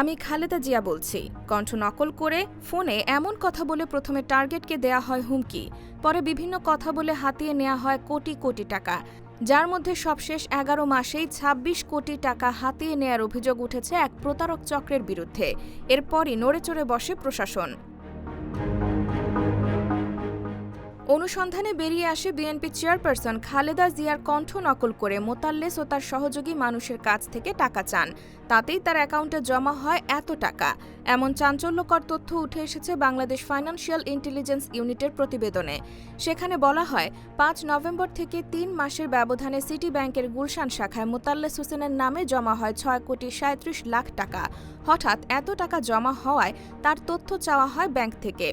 আমি খালেদা জিয়া বলছি। কণ্ঠ নকল করে ফোনে এমন কথা বলে প্রথমে টার্গেটকে দেয়া হয় হুমকি, পরে বিভিন্ন কথা বলে হাতিয়ে নেওয়া হয় কোটি কোটি টাকা, যার মধ্যে সবশেষ এগারো মাসেই ২৬ কোটি টাকা হাতিয়ে নেয়ার অভিযোগ উঠেছে এক প্রতারক চক্রের বিরুদ্ধে। এরপরই নড়েচড়ে বসে প্রশাসন। অনুসন্ধানে বেরিয়ে আসে বিএনপি চেয়ারপারসন খালেদা জিয়ার কণ্ঠ নকল করে মোতাল্লেস ও তার সহযোগী মানুষের কাছ থেকে টাকা চান। তাতেই তার অ্যাকাউন্টে জমা হয় এত টাকা। এমন চাঞ্চল্যকর তথ্য উঠে এসেছে বাংলাদেশ ফাইন্যান্সিয়াল ইন্টেলিজেন্স ইউনিটের প্রতিবেদনে। সেখানে বলা হয়, পাঁচ নভেম্বর থেকে তিন মাসের ব্যবধানে সিটি ব্যাংকের গুলশান শাখায় মোতাল্লেস হোসেনের নামে জমা হয় ছয় কোটি সাঁত্রিশ লাখ টাকা। হঠাৎ এত টাকা জমা হওয়ায় তার তথ্য চাওয়া হয় ব্যাংক থেকে।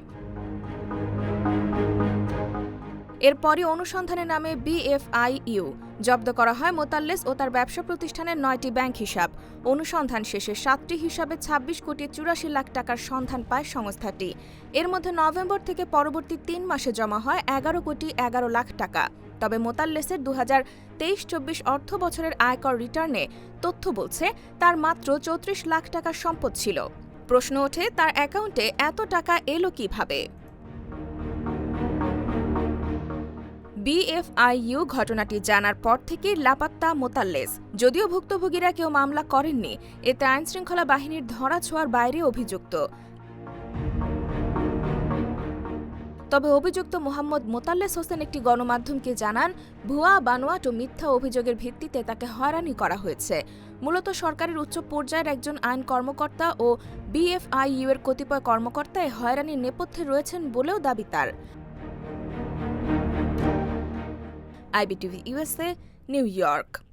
এরপরই অনুসন্ধানে নামে বিএফআইইউ জব্দ করা হয় মোতাল্লেস ও তার ব্যবসা প্রতিষ্ঠানের নয়টি ব্যাংক হিসাব। অনুসন্ধান শেষে সাতটি হিসাবে ২৬ কোটি চুরাশি লাখ টাকার সন্ধান পায় সংস্থাটি। এর মধ্যে নভেম্বর থেকে পরবর্তী তিন মাসে জমা হয় এগারো কোটি এগারো লাখ টাকা। তবে মোতাল্লেসের দু হাজার তেইশ চব্বিশ অর্থ বছরের আয়কর রিটার্নে তথ্য বলছে, তার মাত্র চৌত্রিশ লাখ টাকার সম্পদ ছিল। প্রশ্ন ওঠে, তার অ্যাকাউন্টে এত টাকা এলো কীভাবে? বিএফআইইউ ঘটনাটি জানার পর থেকেই লাপাত্তা মোতাল্লেস। যদিও ভুক্তভোগীরা কেউ মামলা করেননি, এতে আইনশৃঙ্খলা বাহিনীর ধরাছোঁয়ার বাইরে অভিযুক্ত। তবে অভিযুক্ত মোহাম্মদ মোতাল্লেস হোসেন একটি গণমাধ্যমকে জানান, ভুয়া, বানোয়াট ও মিথ্যা অভিযোগের ভিত্তিতে তাকে হয়রানি করা হয়েছে। মূলত সরকারের উচ্চ পর্যায়ের একজন আইন কর্মকর্তা ও বিএফআইইউ এর কতিপয় কর্মকর্তায় হয়রানির নেপথ্যে রয়েছেন বলেও দাবি তার। IBTV USA, New York.